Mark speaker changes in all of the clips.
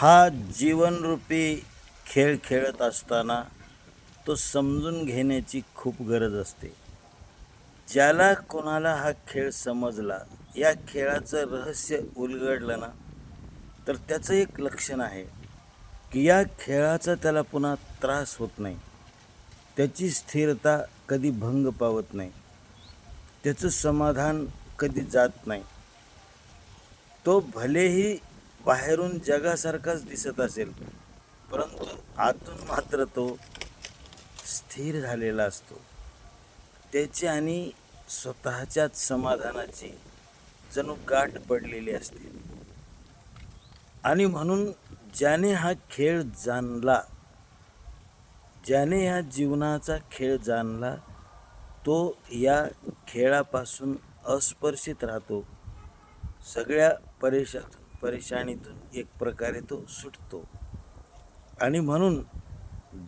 Speaker 1: हा जीवनरूपी खेळ खेळत असताना तो समजून घेण्याची खूप गरज असते. ज्याला कोणाला हा खेळ समजला या खेळाचं रहस्य उलगडलं ना तर त्याचं एक लक्षण आहे की या खेळाचा त्याला पुन्हा त्रास होत नाही. त्याची स्थिरता कधी भंग पावत नाही. त्याचं समाधान कधी जात नाही. तो भलेही बाहेरून जगासारखाच दिसत असेल परंतु आतून मात्र तो स्थिर झालेला असतो. त्याची आणि स्वतःच्याच समाधानाची जणू गाठ पडलेली असते. आणि म्हणून ज्याने हा खेळ जाणला ज्याने या जीवनाचा खेळ जाणला तो या खेळापासून अस्पर्शित राहतो. सगळ्या परेशात परेशानीतून एक प्रकारे तो सुटतो. आणि म्हणून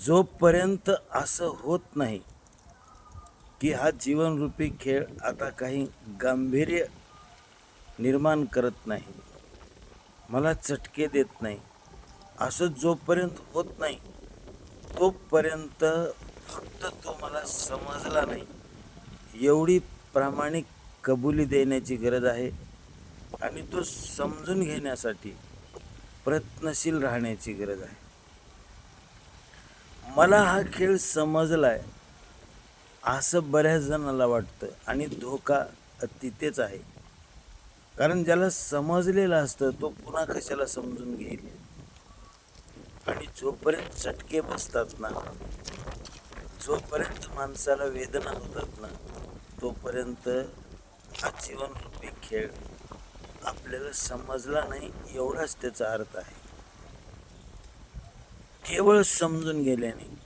Speaker 1: जोपर्यंत असं होत नाही की हा जीवनरूपी खेळ आता काही गांभीर्य निर्माण करत नाही मला चटके देत नाही असं जोपर्यंत होत नाही तोपर्यंत फक्त तो मला समजला नाही. एवढी प्रामाणिक कबुली देण्याची गरज आहे. आणि तो समजून घेण्यासाठी प्रयत्नशील राहण्याची गरज आहे. मला हा खेळ समजलाय असं बऱ्याच जणांना वाटतं आणि धोका तिथेच आहे. कारण ज्याला समजलेलं असतं तो पुन्हा कशाला समजून घेईल? आणि जोपर्यंत चटके बसतात ना जोपर्यंत माणसाला वेदना होतात ना तोपर्यंत हा जीवनरूपी खेळ आपल्याला समजला नाही एवढाच त्याचा अर्थ आहे. केवळ समजून गेल्याने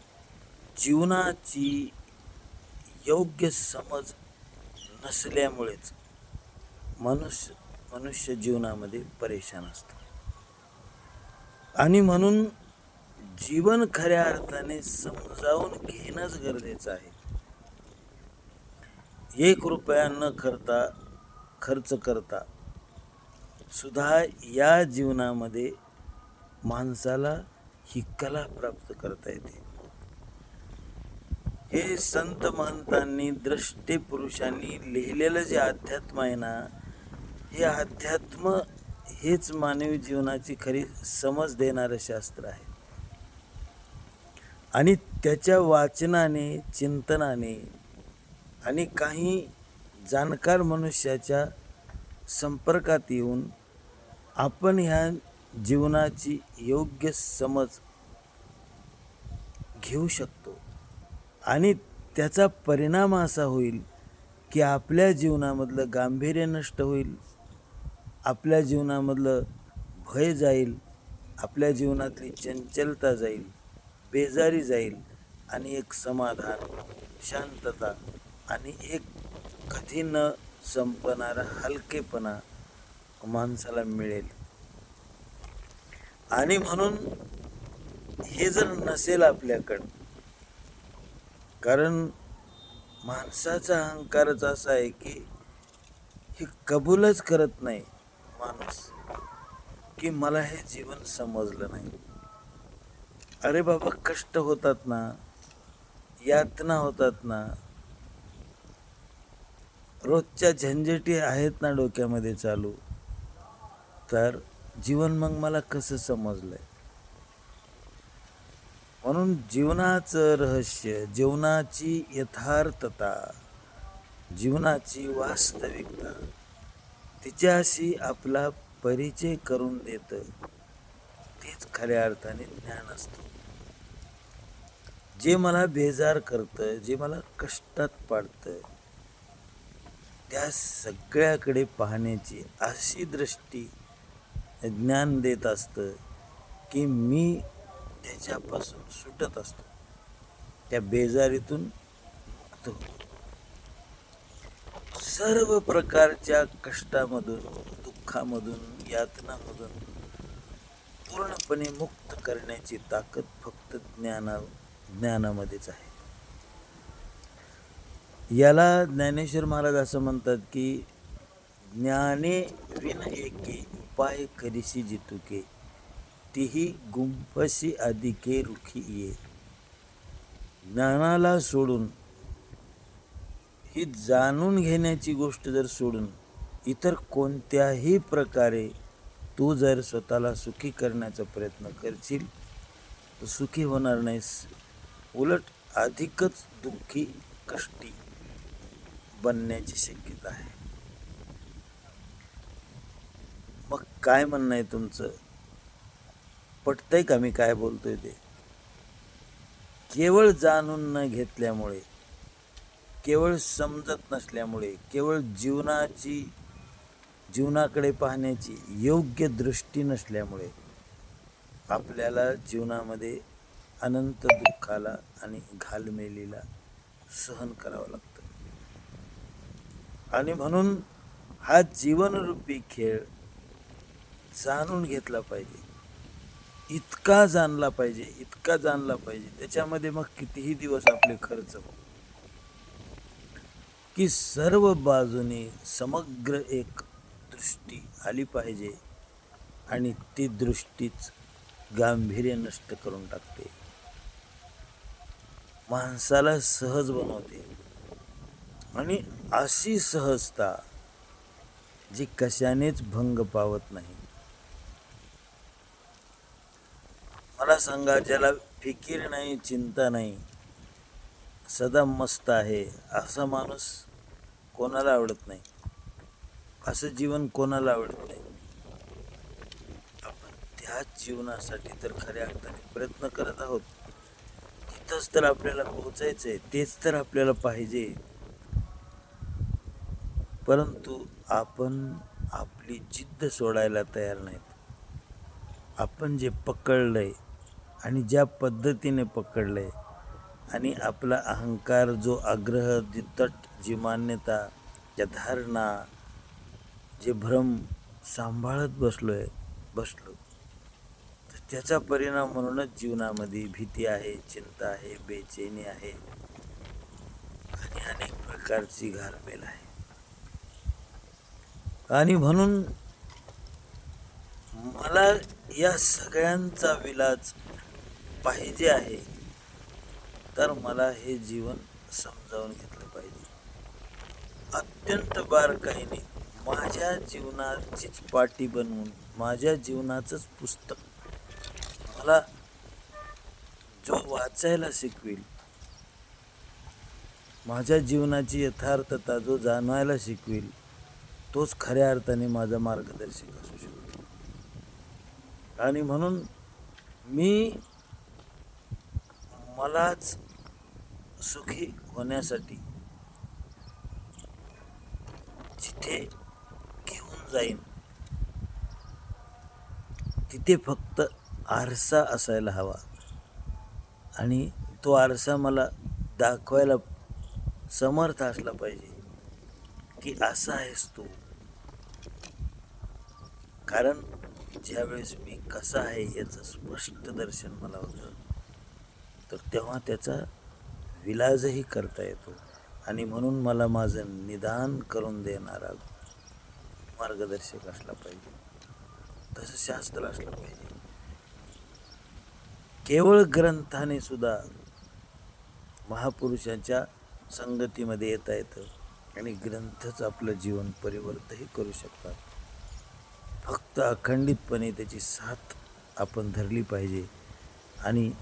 Speaker 1: जीवनाची योग्य समज नसल्यामुळेच मनुष्य मनुष्य जीवनामध्ये परेशान असतो. आणि म्हणून जीवन खऱ्या अर्थाने समजावून घेणंच गरजेचं आहे. एक रुपया न करता खर्च करता सुद्धा या जीवनामध्ये माणसाला ही कला प्राप्त करता येते. हे संत महंतांनी द्रष्टे पुरुषांनी लिहिलेलं जे अध्यात्म आहे ना हे अध्यात्म हेच मानवी जीवनाची खरी समज देणारं शास्त्र आहे. आणि त्याच्या वाचनाने चिंतनाने आणि काही जाणकार मनुष्याच्या संपर्कात येऊन आपण ह्या जीवनाची योग्य समज घेऊ शकतो. आणि त्याचा परिणाम असा होईल की आपल्या जीवनामधलं गांभीर्य नष्ट होईल आपल्या जीवनामधलं भय जाईल आपल्या जीवनातली चंचलता जाईल बेजारी जाईल आणि एक समाधान शांतता आणि एक कधी न संपणारा हलकेपणा माणसाला मिळेल. आणि म्हणून हे जर नसेल आपल्याकडं कारण माणसाचा अहंकारच असा आहे की हे कबूलच करत नाही माणूस की मला हे जीवन समजलं नाही. अरे बाबा कष्ट होतात ना यातना होतात ना रोजच्या झंझटी आहेत ना डोक्यामध्ये चालू. तर जीवन मग मला कसं समजलंय? म्हणून जीवनाचं रहस्य जीवनाची यथार्थता जीवनाची वास्तविकता तिच्याशी आपला परिचय करून देतं तेच खऱ्या अर्थाने ज्ञान असतं. जे मला बेजार करतं जे मला कष्टात पाडतं त्या सगळ्याकडे पाहण्याची अशी दृष्टी ज्ञान देत असतं की मी त्याच्यापासून सुटत असतो. त्या बेजारीतून मुक्त होतो. सर्व प्रकारच्या कष्टामधून दुःखामधून यातनामधून पूर्णपणे मुक्त करण्याची ताकद फक्त ज्ञाना ज्ञानामध्येच आहे. याला ज्ञानेश्वर महाराज असं म्हणतात की ज्ञाने विन एके उपाय करीशी जितुके तीही गुंफसी अधिके रुखी ये ज्ञानाला सोडून ही जाणून घेण्याची गोष्ट जर सोडून इतर कोणत्याही प्रकारे तू जर स्वतःला सुखी करण्याचा प्रयत्न करशील तर सुखी होणार नाहीस. उलट अधिकच दुःखी कष्टी बनण्याची शक्यता आहे मग काय म्हणणं आहे तुमचं? पटतंय का मी काय बोलतोय ते? केवळ जाणून न घेतल्यामुळे केवळ समजत नसल्यामुळे केवळ जीवनाची जीवनाकडे पाहण्याची योग्य दृष्टी नसल्यामुळे आपल्याला जीवनामध्ये अनंत दुःखाला आणि घालमेलीला सहन करावं लागतं. आणि म्हणून हा जीवनरूपी खेळ जाणून घेतला पाहिजे. इतका जाणला पाहिजे इतका जाणला पाहिजे. त्याच्यामध्ये मग कितीही दिवस आपले खर्च हो की सर्व बाजूने समग्र एक दृष्टी आली पाहिजे आणि ती दृष्टीच गांभीर्य नष्ट करून टाकते. माणसाला सहज बनवते. आणि अशी सहजता जी कशानेच भंग पावत नाही. मला सांगा ज्याला फिकीर नाही चिंता नाही सदा मस्त आहे असा माणूस कोणाला आवडत नाही? असं जीवन कोणाला आवडत नाही? आपण त्याच जीवनासाठी तर खऱ्या अर्थाने प्रयत्न करत आहोत. तिथंच तर आपल्याला पोहोचायचं आहे तेच तर आपल्याला पाहिजे. परंतु आपण आपली जिद्द सोडायला तयार नाहीत. आपण जे पकडलंय आणि ज्या पद्धतीने पकडले आणि आपला अहंकार जो आग्रह जी तट जी मान्यता ज्या धारणा जे भ्रम सांभाळत बसलो आहे बसलो. तर त्याचा परिणाम म्हणूनच जीवनामध्ये भीती आहे चिंता आहे बेचैनी आहे आणि अनेक प्रकारची घालमेल आहे. आणि म्हणून मला या सगळ्यांचा विलाज पाहिजे आहे. तर मला हे जीवन समजावून घेतलं पाहिजे. अत्यंत बारकाईने माझ्या जीवनाचीच पाटी बनवून माझ्या जीवनाचंच पुस्तक मला जो वाचायला शिकवेल माझ्या जीवनाची यथार्थता जो जाणवायला शिकवेल तोच खऱ्या अर्थाने माझा मार्गदर्शक असू शकतो. आणि म्हणून मी मलाच सुखी होण्यासाठी जिथे घेऊन जाईन तिथे फक्त आरसा असायला हवा. आणि तो आरसा मला दाखवायला समर्थ असला पाहिजे की असा आहेस तू. कारण ज्यावेळेस मी कसा आहे याचं स्पष्ट दर्शन मला होतं. तर तेव्हा त्याचा विलाजही करता येतो. आणि म्हणून मला माझं निदान करून देणारा मार्गदर्शक असला पाहिजे. तसं शास्त्र असलं पाहिजे. केवळ ग्रंथाने सुद्धा महापुरुषांच्या संगतीमध्ये येता येतं आणि ग्रंथच आपलं जीवन परिवर्तही करू शकतात. फक्त अखंडितपणे त्याची साथ आपण धरली पाहिजे आणि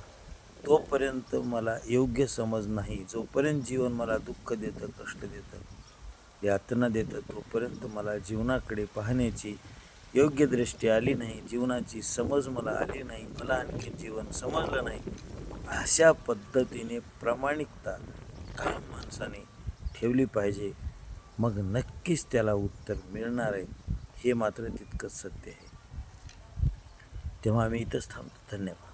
Speaker 1: तोपर्यंत मला योग्य समज नाही. जोपर्यंत जीवन मला दुःख देतं कष्ट देतं यातना देतं तोपर्यंत मला जीवनाकडे पाहण्याची योग्य दृष्टी आली नाही. जीवनाची समज मला आली नाही. मला आणखी जीवन समजलं नाही. अशा पद्धतीने प्रामाणिकता काय माणसाने ठेवली पाहिजे. मग नक्कीच त्याला उत्तर मिळणार आहे. हे मात्र तितकंच सत्य आहे. तेव्हा आम्ही इथंच थांबतो. धन्यवाद.